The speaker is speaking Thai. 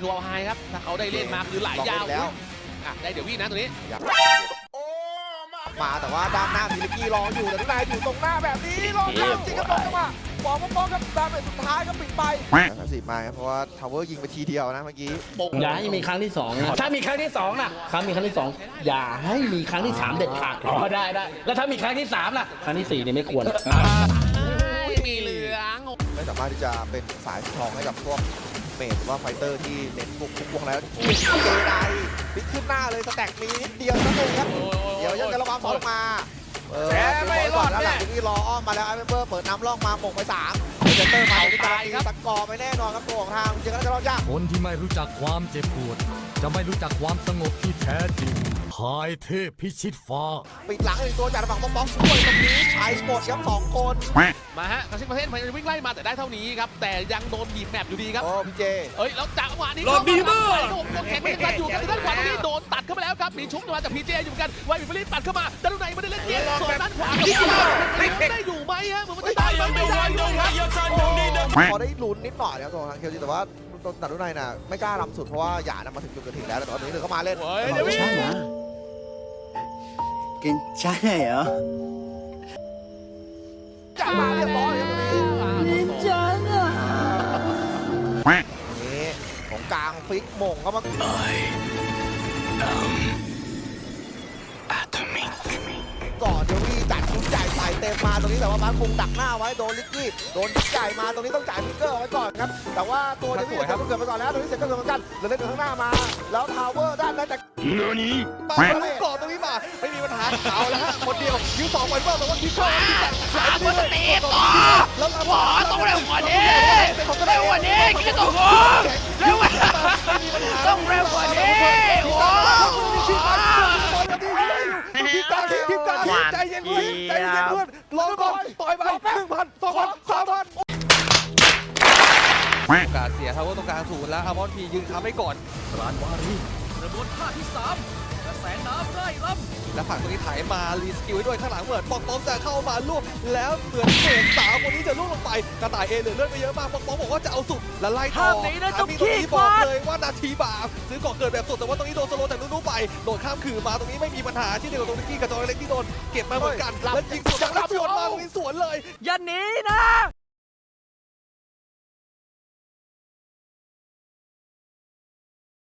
คือวอลไฮครับ ถ้าเขาได้เล่นมาคือไหลยาวลองเล่นแล้วอะได้เดี๋ยววิ่งนะตัวนี้มาแต่ว่าด้านหน้ามีลิกกี้รออยู่แต่ทุกนายอยู่ตรงหน้าแบบนี้รอข้ามจริงกระโดดเข้ามาบอลป้องๆครับดาเมจสุดท้ายก็ปิดไปสามสิบมาครับเพราะว่าทาวเวอร์ยิงไปทีเดียวนะเมื่อกี้อย่าให้มีครั้งที่สองนะถ้ามีครั้งที่สองนะครั้งมีครั้งที่สองอย่าให้มีครั้งที่สามเด็ดขาดอ๋อได้ได้แล้วถ้ามีครั้งที่สามล่ะครั้งที่สี่เนี่ยไม่ควรไม่มีเหลืองไม่สามารถที่จะเป็นสายสตรองให้กับพวก เมจหรือว่าไฟเตอร์ที่เน้นพวกทุกวงแล้วเจไดพลิกขึ้นหน้าเลยสแต็กมีนิดเดียวนั่นเองครับ เดี๋ยวยังจะระวังบอลลงมาเออไม่รอดแล้วหลังจากที่รออ้อมมาแล้วไอ้เบอร์เปิดน้ำล่องมาหมกไปสามเซนเตอร์มาตรงนี้ตายครับตะกอไปแน่นอนครับตัวของทางเจอกันจะรอดยากคนที่ไม่รู้จักความเจ็บปวด จะไม่รู้จักความสงบที่แท้จริงพายเทพพิชิตฟ้า ปิดหลังอีกตัวจากฝั่งบล็อกช่วยตรงนี้ใช้หมดครับสองคน มาฮะคาซิประเทศพยายามจะวิ่งไล่มาแต่ได้เท่านี้ครับ แต่ยังโดนบีบแมปอยู่ดีครับ โอ้พี่เจ เอ้ย แล้วจังหวะนี้รอบดีมากโดนโดนแข่งไม่ทันอยู่กันด้านขวาตรงนี้โดนตัดเข้าไปแล้วครับมีชุบมาจากพีเจอยู่เหมือนกันไวบิฟลิปปัดเข้ามาด้านในไม่ได้เล่นเกมส่วนด้านขวาได้อยู่ไหมฮะเหมือนมันจะได้ไหมไม่ได้ด้วยครับพอได้ลุ้นนิดหน่อยนะครับตัวทางเคลจีแต่ว่าตัวตัดรุ่นในน่ะไม่กล้ารำสุดเพราะว่าหยาดมาถึงจุดเกิดเหตุแล้วแต่ตอนนี้เธอเข้ามาเล่นเฮ้ยเดี๋ยววิ่ง 괜찮아요. หยาดมาเรียบร้อยครับตรงนี้ 괜찮아. นี่ของกลางฟิกหม่งเข้ามา ก่อนเดวี่จัดชุดใหญ่ใส่เต็มมาตรงนี้แต่ว่าบาสคงดักหน้าไว้โดนลิกกี้โดนชุดใหญ่มาตรงนี้ต้องจ่ายฟิกเกอร์ไว้ก่อนครับแต่ว่าตัวเดวี่จะต้องเกิดไปก่อนแล้วตรงนี้เสร็จก็เกิดเหมือนกันเหลือเล่นอยู่ข้างหน้ามา แล้วทาวเวอร์ด้านนั้นจากปาลูกกรอบตรง นี้มาไม่มีปัญหาเอาแล้วฮะคนเดียวยิงสองไวเปอร์แต่ว่าคิกเกอร์ที่จัดสามคนตีต่อแล้วมาขวาต้องเร็วกว่านี้เร็วกว่านี้คิกเกอร์เร็วต้องเร็วกว่านี้โอ้คิกเกอร์คิกเกอร์ใจเย็นเพื่อนใจเย็นเพื่อนรอก่อนต่อยไปหนึ่งพันสองพันสามพันโอกาสเสียทาวเวอร์ตรงกลางถูกแล้วอามอนพียืนค้ำไว้ก่อนร้านวารี และฝั่งตรงนี้ไถมารีสกิลไว้ด้วยข้างหลังเหมือนปองปองจะเข้ามาลูกแล้วเหมือนเศษสาวคนนี้จะล่วงลงไปกระต่ายเอเหลือเลือดไปเยอะมากปองปองบอกว่าจะเอาสุดและไล่ต่อภาพนี้นะทางนี้ตต้รองงนี้ขี้บอกควักเลยว่านาทีบาปซื้อก่อนเกิดแบบสุดแต่ว่าตรงนี้โดนสโลว์จากนุ๊กไปโดดข้ามขื่อมาตรงนี้ไม่มีปัญหาที่เดียวกับตรงนิกกี้กับจอยเล็กที่โดนเก็บมาเหมือนกันแล้วยิงสวนแล้วสวนมาตรงนี้สวนเลย อย่าหนีนะ